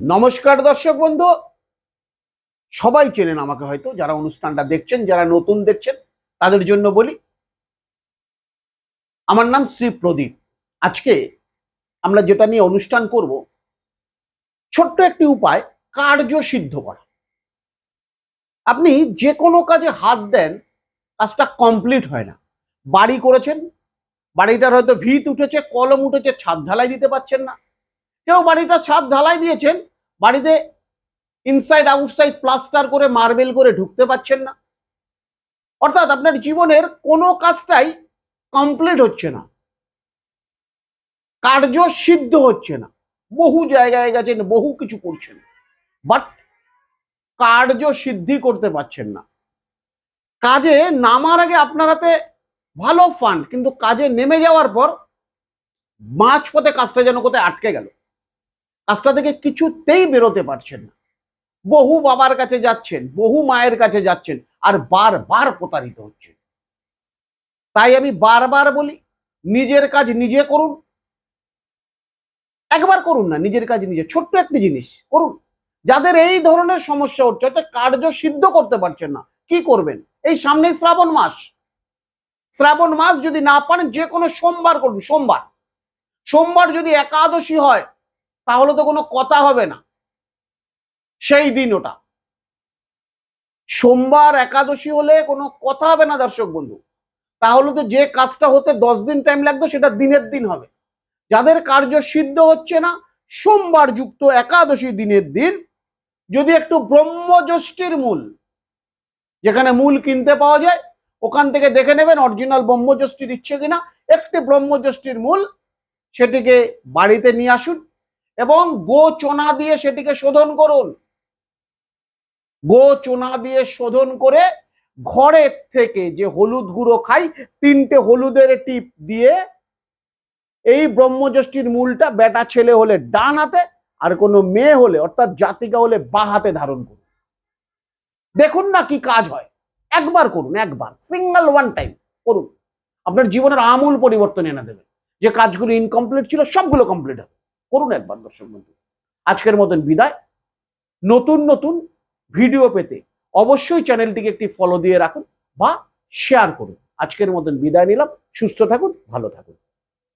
নমস্কার দর্শক বন্ধু। সবাই চেনেন আমাকে হয়তো, যারা অনুষ্ঠানটা দেখছেন, যারা নতুন দেখছেন, তাদের জন্য বলি। আমার নাম শ্রী প্রদীপ। আজকে আমরা যেটা নিয়ে অনুষ্ঠান করব, ছোট্ট একটি উপায়, কার্য সিদ্ধ করা। আপনি যে কোনো কাজে হাত দেন, কাজটা কমপ্লিট হয় না। বাড়ি করেছেন, বাড়িটার হয়তো ভিত উঠেছে, কলম উঠেছে, ছাদ ঢালাই দিতে পারছেন না। কেউ বাড়িটা ছাদ ঢালাই দিয়েছেন বাড়িতে ইনসাইড আউটসাইড প্লাস্টার করে মার্বেল করে ঢুকতে পারছেন না। অর্থাৎ আপনার জীবনের কোনো কাজটাই কমপ্লিট হচ্ছে না। কার্য সিদ্ধ হচ্ছে না। বহু জায়গায় গেছেন, বহু কিছু করছেন বাট কার্য সিদ্ধি করতে পারছেন না। কাজে নামার আগে আপনার হাতে ভালো ফান্ড কিন্তু কাজে নেমে যাওয়ার পর মাঝ পথে কাজটা যেন কোথায় আটকে গেল। কাজটা থেকে কিছুতেই বেরোতে পারছেন না। বহু বাবার কাছে যাচ্ছেন, বহু মায়ের কাছে যাচ্ছেন আর বারবার প্রতারিত হচ্ছেন। তাই আমি বারবার বলি, নিজের কাজ নিজে করুন। একবার করুন না, নিজের কাজ নিজে, ছোট্ট একটি জিনিস করুন। যাদের এই ধরনের সমস্যা হচ্ছে অর্থাৎ কার্য সিদ্ধ করতে পারছেন না, কি করবেন? এই সামনে শ্রাবণ মাস। শ্রাবণ মাস যদি না পারেন যে কোনো সোমবার করুন, সোমবার। সোমবার যদি একাদশী হয় তাহলে তো কোনো কথা হবে না। সেই দিন ওটা। সোমবার একাদশী হলে কোনো কথা হবে না দর্শক বন্ধু। তাহলে তো যে কাজটা হতে দশ দিন টাইম লাগতো সেটা দিনের দিন হবে। যাদের কার্য সিদ্ধ হচ্ছে না, সোমবার যুক্ত একাদশী দিনের দিন, যদি একটু ব্রহ্মযষ্টির মূল, যেখানে মূল কিনতে পাওয়া যায়, ওখান থেকে দেখে নেবেন অরিজিনাল ব্রহ্মযষ্টি দিচ্ছে কিনা। একটি ব্রহ্মযষ্টির মূল, সেটিকে বাড়িতে নিয়ে আসুন। এবং গো চোনা দিয়ে সেটিকে শোধন করুন। গো চোনা দিয়ে শোধন করে ঘরের থেকে যে হলুদ গুঁড়ো খাই, তিনটে হলুদের টিপ দিয়ে এই ব্রহ্মযষ্টির মূলটা বেটা ছেলে হলে ডান হাতে আর কোনো মেয়ে হলে, অর্থাৎ জাতিকা হলে বা হাতে ধারণ করুন। দেখুন না কি কাজ হয়। একবার করুন, একবার সিঙ্গেল ওয়ান টাইম করুন। আপনার জীবনের আমূল পরিবর্তন এনে দেবে। যে কাজগুলো ইনকমপ্লিট ছিল, সবগুলো কমপ্লিট হবে। করুন একবার, দর্শক বন্ধু। আজকের মতন বিদায়। নতুন নতুন ভিডিও পেতে অবশ্যই চ্যানেলটিকে একটি ফলো দিয়ে রাখুন বা শেয়ার করুন। আজকের মতন বিদায় নিলাম। সুস্থ থাকুন, ভালো থাকুন।